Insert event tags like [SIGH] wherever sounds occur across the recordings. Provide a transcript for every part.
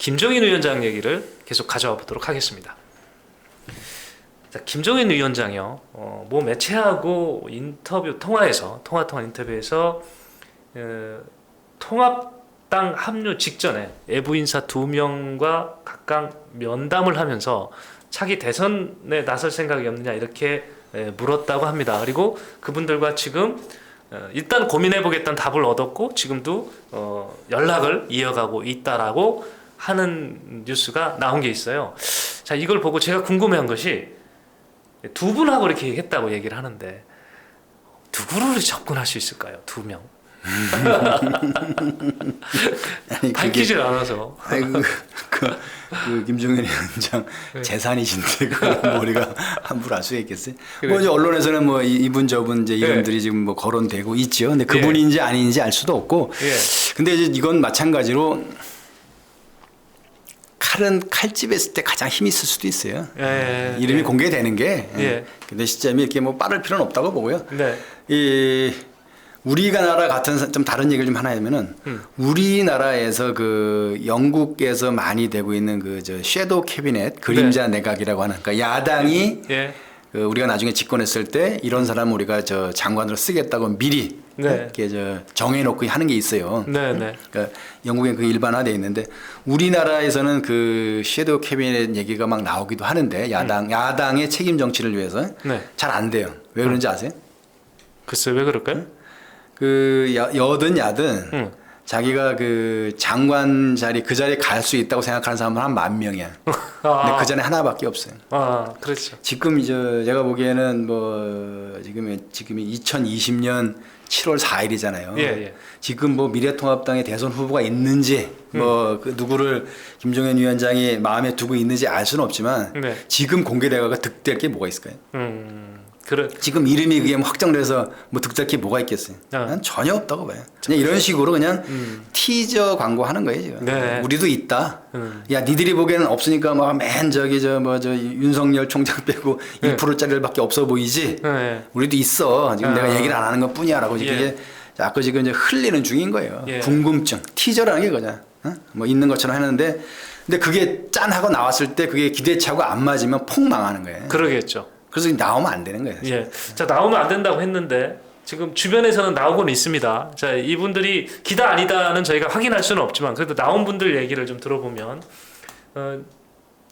김종인 위원장 얘기를 계속 가져와 보도록 하겠습니다. 자, 김종인 위원장이요. 어, 뭐 매체하고 인터뷰 통화에서 통화 통화 인터뷰에서 어, 통합당 합류 직전에 외부 인사 두 명과 각각 면담을 하면서 차기 대선에 나설 생각이 없느냐 이렇게 에, 물었다고 합니다. 그리고 그분들과 지금 어, 일단 고민해 보겠다는 답을 얻었고 지금도 어, 연락을 이어가고 있다라고 하는 뉴스가 나온 게 있어요. 자 이걸 보고 제가 궁금해한 것이 두 분하고 이렇게 얘기했다고 얘기를 하는데 누구를 접근할 수 있을까요? 두 명. [LAUGHS] 아니 밝히질 않아서. 아이고 그, 그 김종현 위원장 네. 재산이신데 그 [LAUGHS] 머리가 함부로 알수 있겠어요? 그래. 뭐 이제 언론에서는 뭐 이- 이분 저분 이제 네. 이름들이 지금 뭐 거론되고 있죠. 근데 그분인지 아닌지 알 수도 없고. 예. 근데 이제 이건 마찬가지로 칼은 칼집에 있을 때 가장 힘이 있을 수도 있어요. 예. 이름이 예. 공개되는 게. 예. 근데 시점이 이렇게 뭐 빠를 필요는 없다고 보고요. 네. 이 우리가 나라 같은 사- 좀 다른 얘기를 좀 하나 하면은 음. 우리나라에서 그 영국에서 많이 되고 있는 그 저 섀도우 캐비넷 그림자 내각이라고 하는 그러니까 야당이 예. 그 우리가 나중에 집권했을 때 이런 사람 우리가 저 장관으로 쓰겠다고 미리 네. 이렇게 저 정해놓고 하는 게 있어요. 네, 네. 그러니까 영국엔 그 일반화돼 있는데 우리나라에서는 그 섀도우 캐비넷 얘기가 막 나오기도 하는데 야당 야당의 책임 정치를 위해서 음. 네. 잘안 돼요. 왜 그런지 아세요? 글쎄 왜 그럴까요? 그 여, 여든 야든 응. 자기가 그 장관 자리 그 자리에 갈 수 있다고 생각하는 사람은 한 만 명이야. [LAUGHS] 근데 아, 그 전에 하나밖에 없어요. 아, 그렇죠. 지금 이제 제가 보기에는 뭐 지금 지금이 2020년 7월 4일이잖아요. 예, 예. 지금 뭐 미래통합당의 대선 후보가 있는지 뭐 음. 그 누구를 김종현 위원장이 마음에 두고 있는지 알 수는 없지만 네. 지금 공개되가 득될 게 뭐가 있을까요? 음, 그래. 지금 이름이 그게 뭐 확정돼서 뭐 득될 게 뭐가 있겠어요? 아. 난 전혀 없다고 봐요. 그냥 이런 식으로 그냥 티저 광고 하는 거예요 지금. 음. 네. 우리도 있다. 음. 야 니들이 보기에는 없으니까 막 맨 저기 저 뭐 저 윤석열 총장 [LAUGHS] 빼고 네. 2%짜리밖에 없어 보이지. 네. 우리도 있어. 지금 아. 내가 얘기를 안 하는 것 뿐이야라고 예. 이게 자꾸 지금 이제 흘리는 중인 거예요. 예. 궁금증. 티저라는 게 그냥 어? 뭐 있는 것처럼 하는데 근데 그게 짠 하고 나왔을 때 그게 기대치하고 안 맞으면 폭 망하는 거예요. 그러겠죠. 그래서 나오면 안 되는 거예요. 예. 자, 나오면 안 된다고 했는데 지금 주변에서는 나오고는 있습니다. 자, 이분들이 기다 아니다는 저희가 확인할 수는 없지만 그래도 나온 분들 얘기를 좀 들어보면 어,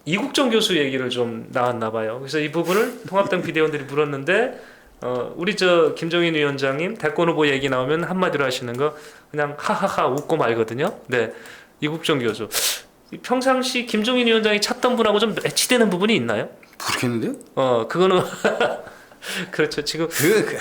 이국정 교수 얘기를 좀 나왔나 봐요. 그래서 이 부분을 통합당 비대위원들이 물었는데 어, 우리 저 김종인 위원장님 대권 후보 얘기 나오면 한마디로 하시는 거 그냥 하하하 웃고 말거든요. 네. 이국정 교수. 이 평상시 김종인 위원장이 찾던 분하고 좀 매치되는 부분이 있나요? 모르겠는데요? 어, 그거는 [LAUGHS] [LAUGHS] 그렇죠. 지금 그, 그,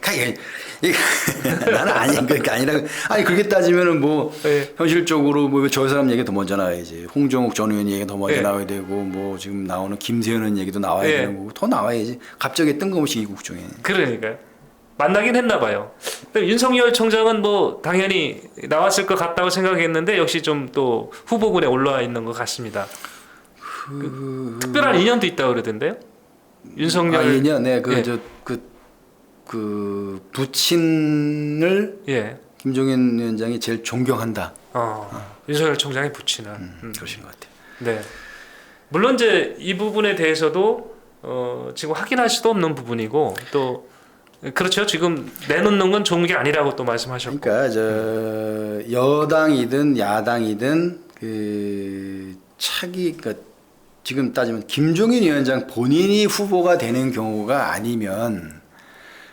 그, 이 [LAUGHS] 나는 아니, 그게 아니라, 아니, 그렇게 따지면은 뭐, 예. 현실적으로 뭐, 저 사람 얘기 더 먼저 나와야지. 홍정욱 전 의원 얘기 더 먼저 예. 나와야 되고, 뭐, 지금 나오는 김세현 의원 얘기도 나와야 예. 되는 거고, 더 나와야지. 갑자기 뜬금없이 이국종에. 그러니까요. 만나긴 했나 봐요. 근데 윤석열 총장은 뭐 당연히 나왔을 것 같다고 생각했는데 역시 좀 또 후보군에 올라와 있는 것 같습니다. 그, 특별한 인연도 있다고 그러던데요. 윤석열 아, 인연, 네, 그, 예. 저, 그, 그, 부친을 예. 김종현 위원장이 제일 존경한다. 어, 윤석열 총장의 부친은 음. 그러신 것 같아요. 네. 물론 이제 이 부분에 대해서도 어, 지금 확인할 수도 없는 부분이고 또 그렇죠. 지금 내놓는 건 좋은 게 아니라고 또 말씀하셨고. 그러니까 저 여당이든 야당이든 그 차기 그러니까 지금 따지면 김종인 위원장 본인이 후보가 되는 경우가 아니면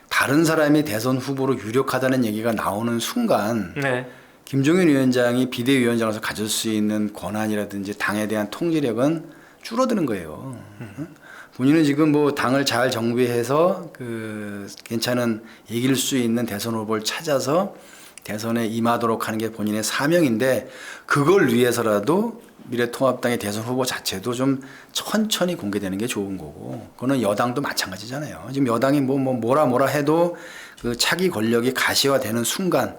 다른 사람이 대선 후보로 유력하다는 얘기가 나오는 순간 네. 김종인 위원장이 비대위원장으로서 가질 수 있는 권한이라든지 당에 대한 통제력은 줄어드는 거예요. 응? 본인은 지금 뭐 당을 잘 정비해서 그 괜찮은 이길 수 있는 대선 후보를 찾아서 대선에 임하도록 하는 게 본인의 사명인데 그걸 위해서라도 미래통합당의 대선 후보 자체도 좀 천천히 공개되는 게 좋은 거고 그거는 여당도 마찬가지잖아요. 지금 여당이 뭐, 뭐 뭐라 뭐라 해도 그 차기 권력이 가시화되는 순간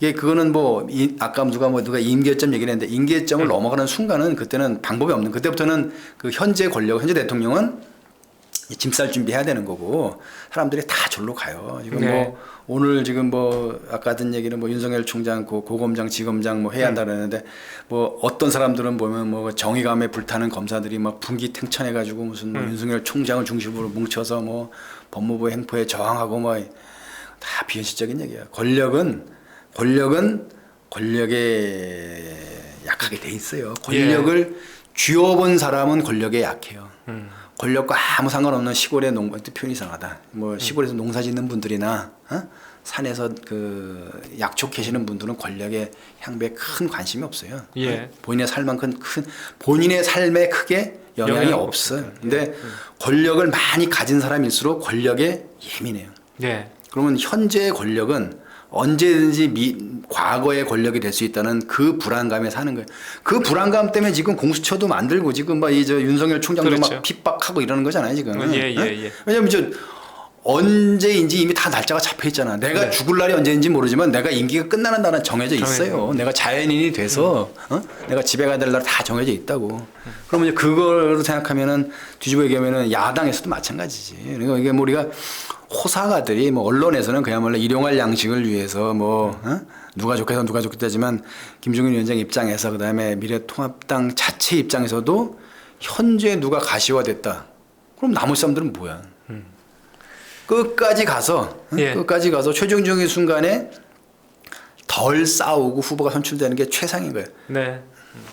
이게 그거는 뭐 이, 아까 누가 뭐 누가 임계점 얘기를 했는데 임계점을 넘어가는 순간은 그때는 방법이 없는 그때부터는 그 현재 권력 현재 대통령은 짐 쌀 준비해야 되는 거고 사람들이 다 절로 가요. 지금 네. 뭐 오늘 지금 뭐 아까 든 얘기는 뭐 윤석열 총장 고 고검장 지검장 뭐 해야 한다 그러는데 뭐 어떤 사람들은 보면 뭐 정의감에 불타는 검사들이 막 분기탱천해 가지고 무슨 뭐 윤석열 총장을 중심으로 뭉쳐서 뭐 법무부 행포에 저항하고 뭐 다 비현실적인 얘기야. 권력은 권력은 권력에 약하게 돼 있어요. 권력을 쥐어본 사람은 권력에 약해요. 권력과 아무 상관없는 시골의 농 표현이 이상하다. 뭐 시골에서 농사 짓는 분들이나 어? 산에서 그 약초 캐시는 분들은 권력의 향배에 큰 관심이 없어요. 예. 본인의 삶만큼 큰 본인의 삶에 크게 영향이 없어요. 근데 권력을 많이 가진 사람일수록 권력에 예민해요. 예. 그러면 현재의 권력은 언제든지 미, 과거의 권력이 될 수 있다는 그 불안감에 사는 거예요. 그 불안감 때문에 지금 공수처도 만들고 지금 막이저 윤석열 총장도 그렇죠. 막 핍박하고 이러는 거잖아요 지금. 예, 예, 응? 예. 왜냐면 저 언제인지 이미 다 날짜가 잡혀 있잖아. 내가 네. 죽을 날이 언제인지 모르지만 내가 임기가 끝나는 날은 정해져 정해져 있어요. 내가 자연인이 돼서 어? 내가 집에 가야 될 날 다 정해져 있다고. 그러면 이제 그걸 생각하면은 뒤집어 얘기하면은 야당에서도 마찬가지지. 그러니까 이게 뭐 우리가 호사가들이 뭐 언론에서는 그야말로 일용할 양식을 위해서 뭐 어? 누가 좋겠다 누가 좋겠다지만 김종인 위원장 입장에서 그다음에 미래통합당 자체 입장에서도 현재 누가 가시화됐다. 그럼 나머지 사람들은 뭐야? 끝까지 가서 응? 예. 끝까지 가서 최종적인 순간에 덜 싸우고 후보가 선출되는 게 최상인 거예요. 네. 음,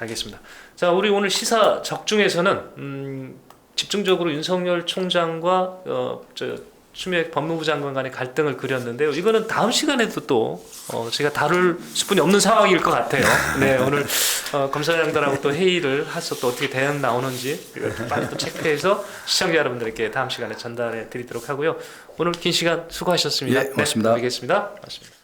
알겠습니다. 자, 우리 오늘 시사 적중에서는 음, 집중적으로 윤석열 총장과 어, 저 추미애 법무부 장관 간의 갈등을 그렸는데요. 이거는 다음 시간에도 또 어, 제가 다룰 수뿐이 없는 상황일 것 같아요. 네, 오늘 어, 검사장들하고 또 회의를 해서 또 어떻게 대응 나오는지 이걸 빨리 또 체크해서 시청자 여러분들께 다음 시간에 전달해 드리도록 하고요. 오늘 긴 시간 수고하셨습니다. 예, 고맙습니다. 네, 알겠습니다. 고맙습니다.